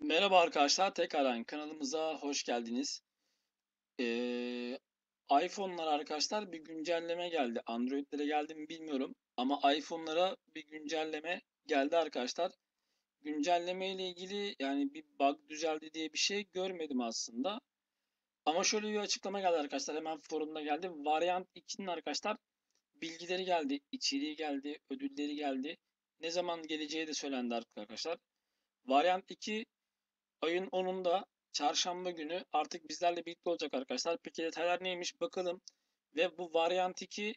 Merhaba arkadaşlar, tekrardan kanalımıza hoş geldiniz. Ee, iPhone'lara arkadaşlar bir güncelleme geldi. Android'lere geldi mi bilmiyorum ama iPhone'lara bir güncelleme geldi arkadaşlar. Güncelleme ile ilgili yani bir bug düzeldi diye bir şey görmedim aslında. Ama şöyle bir açıklama geldi arkadaşlar. Hemen forumda geldi. Variant 2'nin arkadaşlar bilgileri geldi, içeriği geldi, ödülleri geldi. Ne zaman geleceği de söylendi arkadaşlar. Variant 2 Ayın 10'unda çarşamba günü artık bizlerle birlikte olacak arkadaşlar. Peki detaylar neymiş bakalım. Ve bu Variant 2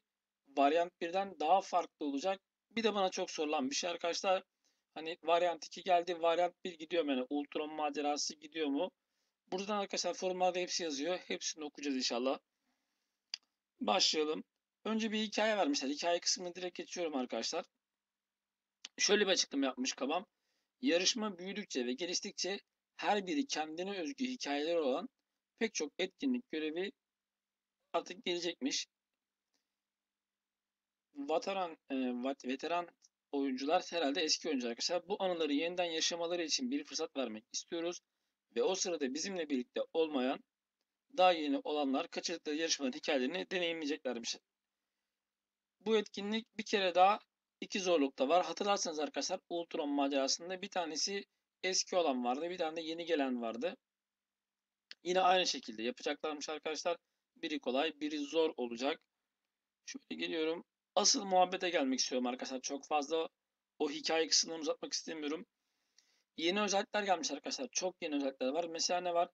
Variant 1'den daha farklı olacak. Bir de bana çok sorulan bir şey arkadaşlar. Hani Variant 2 geldi, Variant 1 gidiyor mu? Yani Ultron macerası gidiyor mu? Buradan arkadaşlar forumlarda hepsi yazıyor. Hepsini okuyacağız inşallah. Başlayalım. Önce bir hikaye vermişler. Hikaye kısmını direkt geçiyorum arkadaşlar. Şöyle bir açıklama yapmış Kabam. Yarışma büyüdükçe ve geliştikçe her biri kendine özgü hikayeleri olan pek çok etkinlik görevi artık gelecekmiş. Veteran, e, veteran oyuncular herhalde eski oyuncular arkadaşlar. Bu anıları yeniden yaşamaları için bir fırsat vermek istiyoruz. Ve o sırada bizimle birlikte olmayan daha yeni olanlar kaçırdıkları yarışmaların hikayelerini deneyimleyeceklermiş. Bu etkinlik bir kere daha iki zorlukta var. Hatırlarsanız arkadaşlar Ultron macerasında bir tanesi eski olan vardı. Bir tane de yeni gelen vardı. Yine aynı şekilde yapacaklarmış arkadaşlar. Biri kolay, biri zor olacak. Şöyle geliyorum. Asıl muhabbete gelmek istiyorum arkadaşlar. Çok fazla o hikaye kısmını uzatmak istemiyorum. Yeni özellikler gelmiş arkadaşlar. Çok yeni özellikler var. Mesela ne var?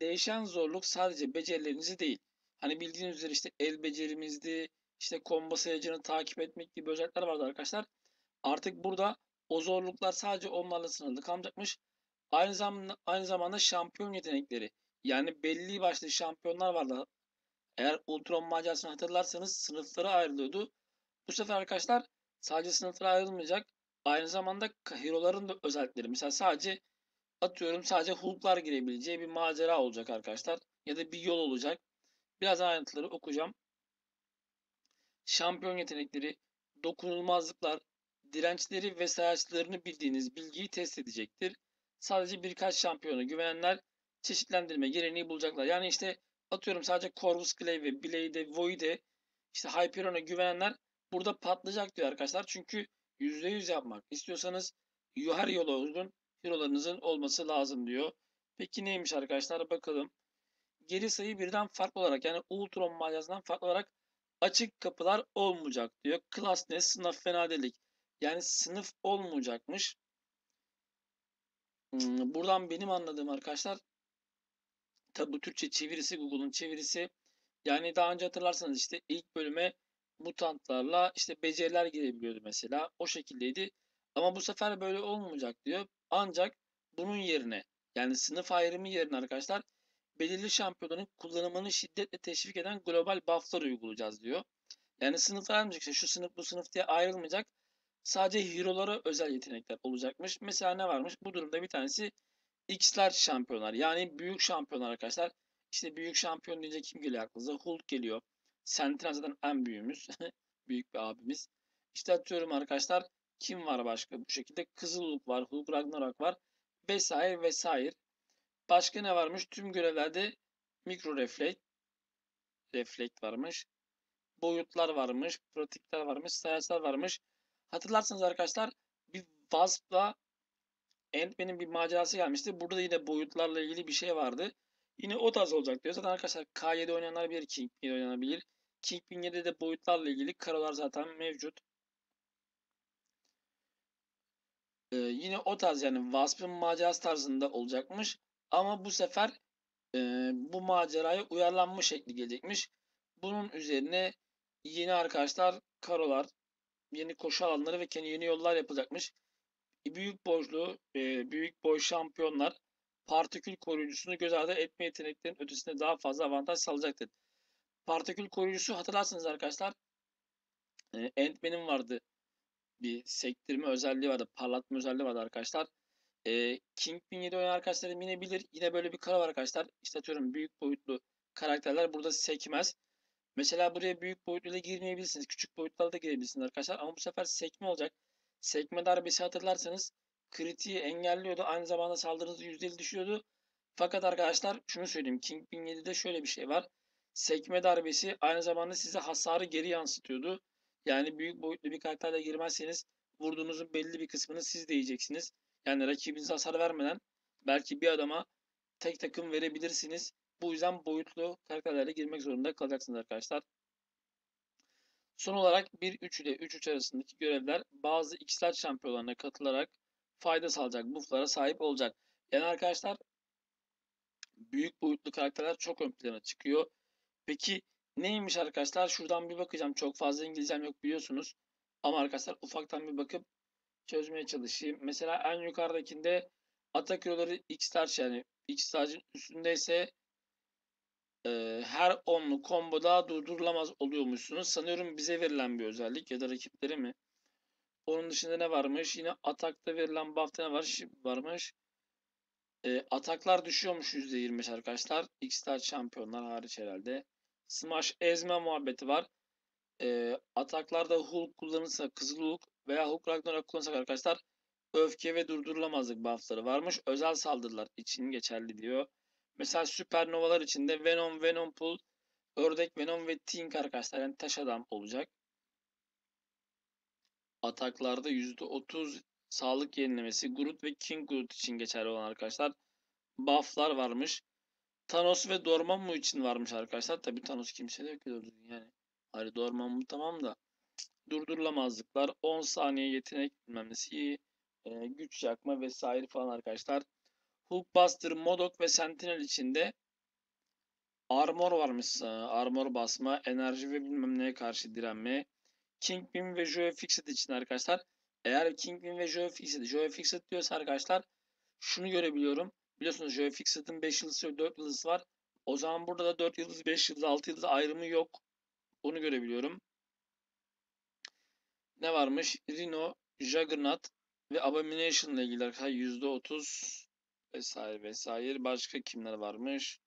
Değişen zorluk sadece becerilerinizi değil. Hani bildiğiniz üzere işte el becerimizdi, işte combo sayacını takip etmek gibi özellikler vardı arkadaşlar. Artık burada o zorluklar sadece onlarla sınırlı kalmayacakmış. Aynı zamanda, aynı zamanda şampiyon yetenekleri. Yani belli başlı şampiyonlar vardı. Eğer Ultron macerasını hatırlarsanız sınıflara ayrılıyordu. Bu sefer arkadaşlar sadece sınıflara ayrılmayacak. Aynı zamanda hero'ların da özellikleri. Mesela sadece atıyorum sadece Hulk'lar girebileceği bir macera olacak arkadaşlar. Ya da bir yol olacak. Biraz ayrıntıları okuyacağım. Şampiyon yetenekleri, dokunulmazlıklar, dirençleri ve sayaçlarını bildiğiniz bilgiyi test edecektir. Sadece birkaç şampiyona güvenenler çeşitlendirme geleneği bulacaklar. Yani işte atıyorum sadece Corvus Clay ve Blade, Void'e işte Hyperion'a güvenenler burada patlayacak diyor arkadaşlar. Çünkü %100 yapmak istiyorsanız her yola uygun hero'larınızın olması lazım diyor. Peki neymiş arkadaşlar bakalım. Geri sayı birden farklı olarak yani Ultron macerasından farklı olarak açık kapılar olmayacak diyor. Class ne? Sınıf fena delik. Yani sınıf olmayacakmış. Buradan benim anladığım arkadaşlar tabi bu Türkçe çevirisi Google'un çevirisi. Yani daha önce hatırlarsanız işte ilk bölüme mutantlarla işte beceriler girebiliyordu mesela. O şekildeydi. Ama bu sefer böyle olmayacak diyor. Ancak bunun yerine yani sınıf ayrımı yerine arkadaşlar belirli şampiyonların kullanımını şiddetle teşvik eden global bufflar uygulayacağız diyor. Yani sınıflar ayrılmayacak. İşte şu sınıf bu sınıf diye ayrılmayacak. Sadece hero'lara özel yetenekler olacakmış. Mesela ne varmış? Bu durumda bir tanesi X'ler şampiyonlar. Yani büyük şampiyonlar arkadaşlar. İşte büyük şampiyon deyince kim geliyor aklınıza? Hulk geliyor. Sentinel zaten en büyüğümüz. büyük bir abimiz. İşte atıyorum arkadaşlar. Kim var başka bu şekilde? Kızıl Hulk var. Hulk Ragnarok var. Vesaire vesaire. Başka ne varmış? Tüm görevlerde mikro reflekt reflekt varmış. Boyutlar varmış. Pratikler varmış. Sayaçlar varmış. Hatırlarsanız arkadaşlar bir Wasp'la Ant-Man'in bir macerası gelmişti. Burada da yine boyutlarla ilgili bir şey vardı. Yine o tarz olacak diyor. Zaten arkadaşlar K7 oynayanlar bilir, Kingpin oynanabilir. Kingpin 7'de de boyutlarla ilgili karolar zaten mevcut. Ee, yine o tarz yani Wasp'ın macerası tarzında olacakmış. Ama bu sefer e, bu maceraya uyarlanmış şekli gelecekmiş. Bunun üzerine yeni arkadaşlar karolar, yeni koşu alanları ve yeni yollar yapılacakmış. E, büyük boylu, e, büyük boy şampiyonlar partikül koruyucusunu göz ardı etme yeteneklerinin ötesinde daha fazla avantaj sağlayacaktır. Partikül koruyucusu hatırlarsınız arkadaşlar. E, Ant-Man'in vardı. Bir sektirme özelliği vardı. Parlatma özelliği vardı arkadaşlar. E, Kingpin 7 oynayan arkadaşlarım yine bilir. Yine böyle bir kara var arkadaşlar. İşte atıyorum büyük boyutlu karakterler burada sekmez. Mesela buraya büyük boyutlu da girmeyebilirsiniz. Küçük boyutlarda da girebilirsiniz arkadaşlar. Ama bu sefer sekme olacak. Sekme darbesi hatırlarsanız kritiği engelliyordu. Aynı zamanda saldırınızı %50 düşüyordu. Fakat arkadaşlar şunu söyleyeyim. Kingpin 7'de şöyle bir şey var. Sekme darbesi aynı zamanda size hasarı geri yansıtıyordu. Yani büyük boyutlu bir karakterle girmezseniz vurduğunuzun belli bir kısmını siz de yiyeceksiniz. Yani rakibinize hasar vermeden belki bir adama tek takım verebilirsiniz. Bu yüzden boyutlu karakterlerle girmek zorunda kalacaksınız arkadaşlar. Son olarak 1-3 ile 3-3 arasındaki görevler bazı X'ler şampiyonlarına katılarak fayda sağlayacak bufflara sahip olacak. Yani arkadaşlar büyük boyutlu karakterler çok ön plana çıkıyor. Peki neymiş arkadaşlar? Şuradan bir bakacağım. Çok fazla İngilizcem yok biliyorsunuz. Ama arkadaşlar ufaktan bir bakıp çözmeye çalışayım. Mesela en yukarıdakinde atak yolları X yani X large'ın üstündeyse e, her onlu komboda durdurulamaz oluyormuşsunuz. Sanıyorum bize verilen bir özellik ya da rakiplere mi? Onun dışında ne varmış? Yine atakta verilen buff'ta ne var? Varmış. E, ataklar düşüyormuş %25 arkadaşlar. X-Star şampiyonlar hariç herhalde. Smash ezme muhabbeti var. E, ataklarda Hulk kullanırsa Kızıl Hulk veya Hulk Ragnarok kullanırsak arkadaşlar öfke ve durdurulamazlık buff'ları varmış. Özel saldırılar için geçerli diyor. Mesela süpernovalar içinde Venom, Venom Pool, Ördek Venom ve Tink arkadaşlar. Yani taş adam olacak. Ataklarda %30 sağlık yenilemesi Groot ve King Groot için geçerli olan arkadaşlar. Buff'lar varmış. Thanos ve Dormammu için varmış arkadaşlar. Tabi Thanos kimse de yok yani. Hani Dormammu tamam da. Durdurulamazlıklar 10 saniye yetenek bilmem nesi, e, güç yakma vesaire falan arkadaşlar. Hulkbuster, Modok ve Sentinel içinde armor varmış. Armor basma, enerji ve bilmem neye karşı direnme. Kingpin ve Joe Fixit için arkadaşlar. Eğer Kingpin ve Joe Fixit, Joe Fixit diyorsa arkadaşlar şunu görebiliyorum. Biliyorsunuz Joe Fixit'in 5 yıldızı ve 4 yıldızı var. O zaman burada da 4 yıldız, 5 yıldız, 6 yıldız ayrımı yok. Onu görebiliyorum. Ne varmış? Rhino, Juggernaut ve Abomination ile ilgili arkadaşlar %30 vesaire vesaire. Başka kimler varmış?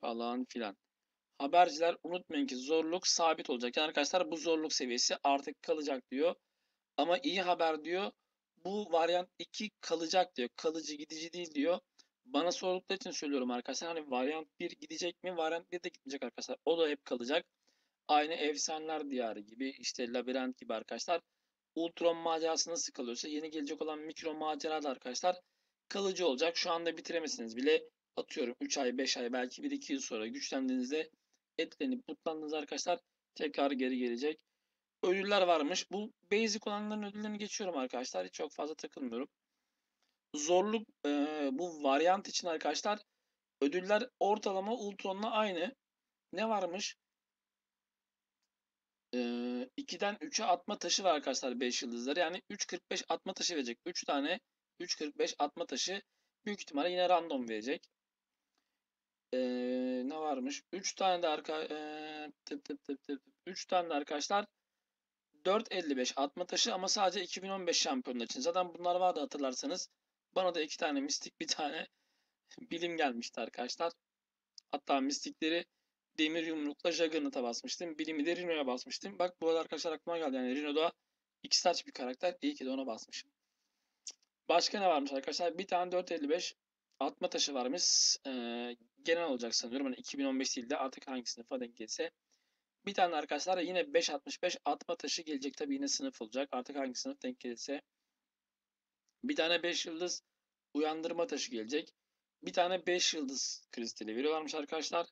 Falan filan. Haberciler unutmayın ki zorluk sabit olacak. Yani arkadaşlar bu zorluk seviyesi artık kalacak diyor. Ama iyi haber diyor. Bu varyant 2 kalacak diyor. Kalıcı gidici değil diyor. Bana sordukları için söylüyorum arkadaşlar. Hani varyant 1 gidecek mi? Varyant 1 de gitmeyecek arkadaşlar. O da hep kalacak. Aynı Efsaneler Diyarı gibi işte Labirent gibi arkadaşlar. Ultron macerası nasıl kalıyorsa yeni gelecek olan mikro macera da arkadaşlar kalıcı olacak. Şu anda bitiremezsiniz bile atıyorum 3 ay 5 ay belki 1-2 yıl sonra güçlendiğinizde etlenip mutlandığınız arkadaşlar tekrar geri gelecek. Ödüller varmış. Bu basic olanların ödüllerini geçiyorum arkadaşlar. Hiç çok fazla takılmıyorum. Zorluk e, bu varyant için arkadaşlar ödüller ortalama Ultron'la aynı. Ne varmış? E, 2'den 3'e atma taşı var arkadaşlar 5 yıldızları. Yani 3.45 atma taşı verecek. 3 tane 3.45 atma taşı büyük ihtimalle yine random verecek. Ee, ne varmış? 3 tane de arka ee, tıp tıp tıp tıp 3 tane de arkadaşlar 4.55 atma taşı ama sadece 2015 şampiyonlar için. Zaten bunlar vardı hatırlarsanız. Bana da 2 tane mistik bir tane bilim gelmişti arkadaşlar. Hatta mistikleri demir yumrukla Juggernaut'a basmıştım. Bilimi de Rhino'ya basmıştım. Bak bu arada arkadaşlar aklıma geldi. Yani Rhino da iki saç bir karakter. İyi ki de ona basmışım. Başka ne varmış arkadaşlar? Bir tane 4.55 atma taşı varmış. Ee, genel olacak sanıyorum. Hani 2015 değil de artık hangi sınıfa denk gelse. Bir tane arkadaşlar yine 5.65 atma taşı gelecek. Tabi yine sınıf olacak. Artık hangi sınıf denk gelirse. Bir tane 5 yıldız uyandırma taşı gelecek. Bir tane 5 yıldız kristali veriyorlarmış arkadaşlar.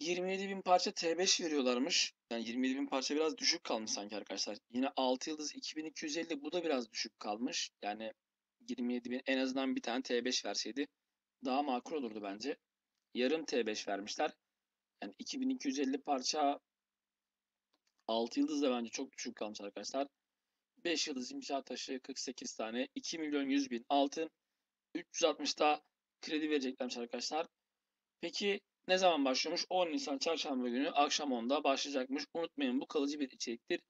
27 bin parça T5 veriyorlarmış. Yani 27 bin parça biraz düşük kalmış sanki arkadaşlar. Yine 6 yıldız 2250 bu da biraz düşük kalmış. Yani 27 bin en azından bir tane T5 verseydi daha makul olurdu bence. Yarım T5 vermişler. Yani 2250 parça 6 yıldız da bence çok düşük kalmış arkadaşlar. 5 yıldız imza taşı 48 tane 2 milyon 100 bin altın 360 da kredi vereceklermiş arkadaşlar. Peki ne zaman başlıyormuş? 10 Nisan çarşamba günü akşam 10'da başlayacakmış. Unutmayın bu kalıcı bir içeriktir.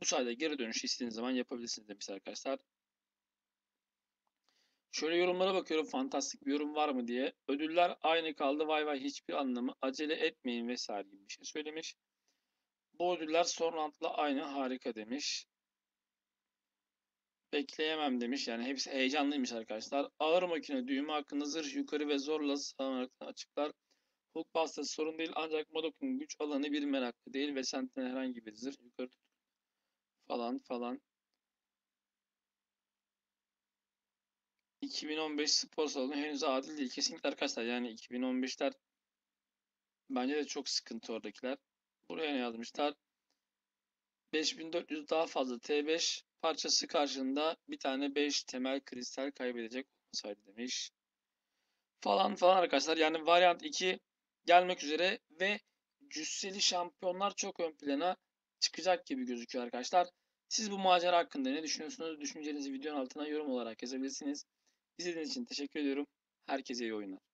Bu sayede geri dönüş istediğiniz zaman yapabilirsiniz demiş arkadaşlar. Şöyle yorumlara bakıyorum fantastik bir yorum var mı diye. Ödüller aynı kaldı vay vay hiçbir anlamı acele etmeyin vesaire gibi bir şey söylemiş. Bu ödüller son roundla aynı harika demiş. Bekleyemem demiş. Yani hepsi heyecanlıymış arkadaşlar. Ağır makine düğme hakkında zırh yukarı ve zorla sağlamaktan açıklar. Hook bastası sorun değil ancak Modok'un güç alanı bir meraklı değil ve Sentinel herhangi bir zırh yukarı tut falan falan. 2015 spor salonu henüz adil değil. Kesinlikle arkadaşlar yani 2015'ler bence de çok sıkıntı oradakiler. Buraya ne yazmışlar? 5400 daha fazla T5 parçası karşında bir tane 5 temel kristal kaybedecek olmasaydı demiş. Falan falan arkadaşlar. Yani Variant 2 gelmek üzere ve cüsseli şampiyonlar çok ön plana çıkacak gibi gözüküyor arkadaşlar. Siz bu macera hakkında ne düşünüyorsunuz? Düşüncelerinizi videonun altına yorum olarak yazabilirsiniz. İzlediğiniz için teşekkür ediyorum. Herkese iyi oyunlar.